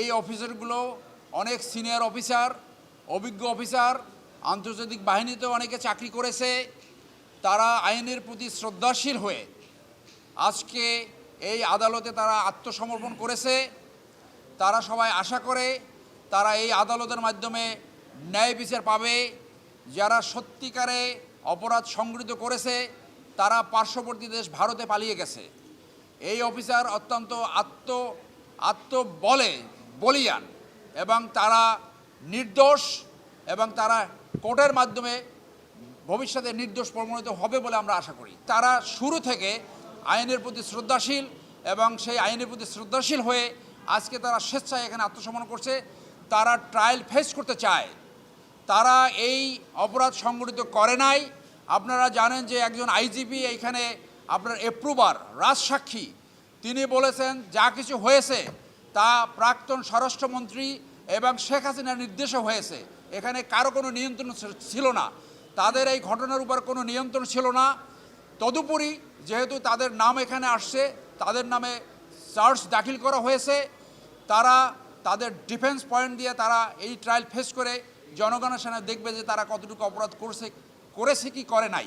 এই অফিসারগুলো অনেক senior officer, অভিজ্ঞ অফিসার, আন্তর্জাতিক বাহিনীতে অনেকে চাকরি করেছে। তারা আইনের প্রতি শ্রদ্ধাশীল হয়ে আজকে এই আদালতে তারা আত্মসমর্পণ করেছে। তারা সবাই আশা করে তারা এই আদালতের মাধ্যমে ন্যায় বিচার পাবে। যারা সত্যিকারে অপরাধ সংগৃহীত করেছে, তারা পার্শ্ববর্তী দেশ ভারতে পালিয়ে গেছে। এই অফিসার অত্যন্ত আত্ম, আত্মবলে বলিয়ান এবং তারা নির্দোষ এবং তারা কোর্টের মাধ্যমে ভবিষ্যতে নির্দোষ প্রমাণিত হবে বলে আমরা আশা করি। তারা শুরু থেকে আইনের প্রতি শ্রদ্ধাশীল এবং সেই আইনের প্রতি শ্রদ্ধাশীল হয়ে আজকে তারা স্বেচ্ছায় এখানে আত্মসমর্পণ করছে। তারা ট্রায়াল ফেস করতে চায়। তারা এই অপরাধ সংগঠিত করে নাই। আপনারা জানেন যে একজন আইজিপি এইখানে আপনার এপ্রুভার রাজসাক্ষী। তিনি বলেছেন, যা কিছু হয়েছে তা প্রাক্তন স্বরাষ্ট্রমন্ত্রী এবং শেখ হাসিনার নির্দেশে হয়েছে। এখানে কারও কোনো নিয়ন্ত্রণ ছিল- ছিল না। তাদের এই ঘটনার উপর কোনো নিয়ন্ত্রণ ছিল না। তদুপরি যেহেতু তাদের নাম এখানে আসছে, তাদের নামে চার্জ দাখিল করা হয়েছে। তারা তাদের ডিফেন্স পয়েন্ট দিয়ে তারা এই ট্রায়াল ফেস করে জনগণের সামনে দেখবে যে তারা কতটুকু অপরাধ করছে করেছে কি করে নাই।